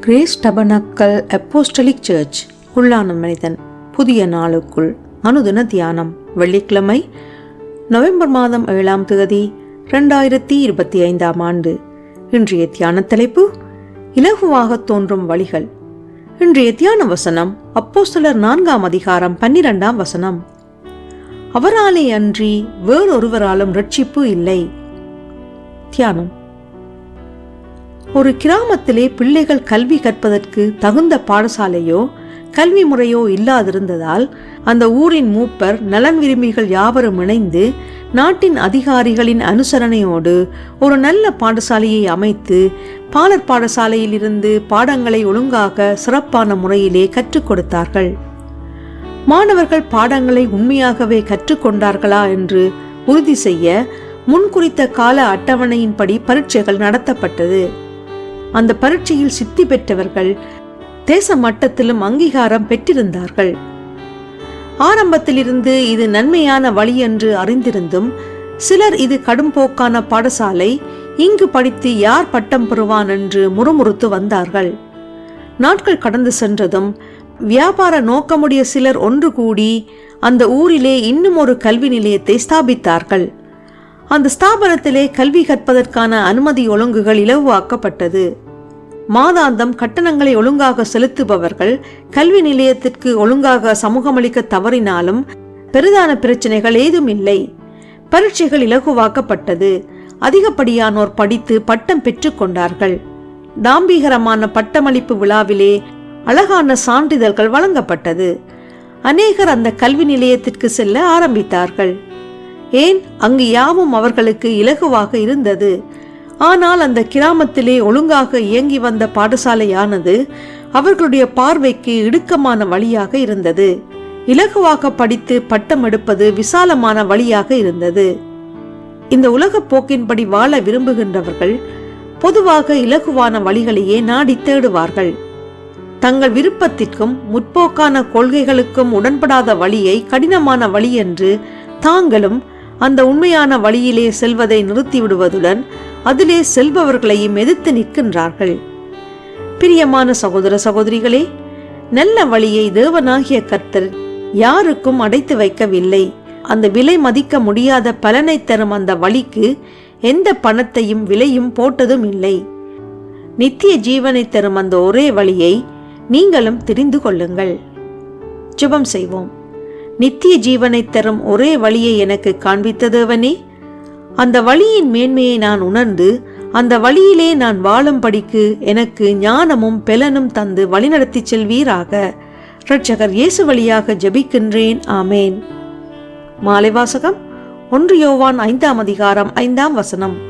Grace tabernacle apostolic search உள்ளான மனிதன் புதிய நாளுக்குள் அனுதின தியானம் வெள்ளிக்கிழமை நவம்பர் மாதம் ஏழாம் தேதி ரெண்டாயிரத்தி இருபத்தி ஐந்தாம் ஆண்டு. இன்றைய தியான தலைப்பு இலகுவாக தோன்றும் வழிகள். இன்றைய தியான வசனம் அப்போஸ்தலர் நான்காம் அதிகாரம் பன்னிரெண்டாம் வசனம். அவராலே அன்றி வேறொருவராலும் ரட்சிப்பு இல்லை. தியானம். ஒரு கிராமத்திலே பிள்ளைகள் கல்வி கற்பதற்கு தகுந்த பாடசாலையோ கல்வி முறையோ இல்லாதிருந்ததால் அந்த ஊரின் மூப்பர் நலன் விரும்பிகள் யாவரும் இணைந்து நாட்டின் அதிகாரிகளின் அனுசரணையோடு ஒரு நல்ல பாடசாலையை அமைத்து பாலர் பாடசாலையில் இருந்து பாடங்களை ஒழுங்காக சிறப்பான முறையிலே கற்றுக் கொடுத்தார்கள். மாணவர்கள் பாடங்களை உண்மையாகவே கற்றுக்கொண்டார்களா என்று உறுதி செய்ய முன்குறித்த கால அட்டவணையின்படி பரீட்சைகள் நடத்தப்பட்டது. அந்த பரீட்சையில் சித்தி பெற்றவர்கள் தேச மட்டத்திலும் அங்கீகாரம் பெற்றிருந்தார்கள். ஆரம்பத்திலிருந்து இது நன்மையான வழி என்று அறிந்திருந்தும் சிலர் இது கடும்போக்கான பாடசாலை இங்கு படித்து யார் பட்டம் பெறுவான் என்று முறுமுறுத்து வந்தார்கள். நாட்கள் கடந்து சென்றதும் வியாபார நோக்கமுடைய சிலர் ஒன்று கூடி அந்த ஊரிலே இன்னும் ஒரு கல்வி நிலையத்தை ஸ்தாபித்தார்கள். அந்த ஸ்தாபனத்திலே கல்வி கற்பதற்கான அனுமதி ஒழுங்குகள் இலகுவாக்கப்பட்டது. மாதாந்தம் கட்டணங்களை ஒழுங்காக செலுத்துபவர்கள் கல்வி நிலையத்திற்கு ஒழுங்காக சமூகமளிக்க தவறினாலும் பெரிதான பிரச்சனைகள் ஏதும் இல்லை பரீட்சைகள் இலகுவாக்கப்பட்டது. அதிகப்படியானோர் படித்து பட்டம் பெற்றுக்கொண்டார்கள் தாம்பீகரமான பட்டமளிப்பு விழாவிலே அழகான சான்றிதழ்கள் வழங்கப்பட்டது. அநேகர் அந்த கல்வி நிலையத்திற்கு செல்ல ஆரம்பித்தார்கள். ஏன் அங்கு யாவும் அவர்களுக்கு இலகுவாக இருந்தது? ஆனால் அந்த கிராமத்திலே ஒழுங்காக இயங்கி வந்த பாடசாலையானது அவர்களுடைய பார்வைக்கு இடுக்கமான வழியாக இருந்தது. இலகுவாக படித்து பட்டம் எடுப்பது விசாலமான வழியாக இருந்தது. இந்த உலக போக்கின்படி வாழ விரும்புகின்றவர்கள் பொதுவாக இலகுவான வழிகளையே நாடி தேடுவார்கள். தங்கள் விருப்பத்திற்கும் முற்போக்கான கொள்கைகளுக்கும் உடன்படாத வழியை கடினமான வழி என்று தாங்களும் அந்த உண்மையான வழியிலே செல்வதை நிறுத்திவிடுவதுடன் அதிலே செல்பவர்களையும் எதிர்த்து நிற்கின்றார்கள். பிரியமான சகோதர சகோதரிகளே நல்ல வழியை தேவனாகிய கர்த்தர் யாருக்கும் அடைத்து வைக்கவில்லை. அந்த விலை மதிக்க முடியாத பலனை தரும் அந்த வழிக்கு எந்த பணத்தையும் விலையும் போட்டதும் இல்லை. நித்திய ஜீவனை தரும் அந்த ஒரே வழியை நீங்களும் தெரிந்து கொள்ளுங்கள். ஜெபம் செய்வோம். நித்திய ஜீவனை தரும் ஒரே வழியை எனக்கு காண்பித்ததேவனே அந்த வழியின் மேன்மையை நான் உணர்ந்து அந்த வழியிலே நான் வாழும்படிக்கு எனக்கு ஞானமும் பெலனும் தந்து வழிநடத்தி செல்வீராக. இரட்சகர் இயேசு வழியாக ஜபிக்கின்றேன். ஆமேன். மாலை வாசகம் ஒன்று யோவான் ஐந்தாம் அதிகாரம் ஐந்தாம் வசனம்.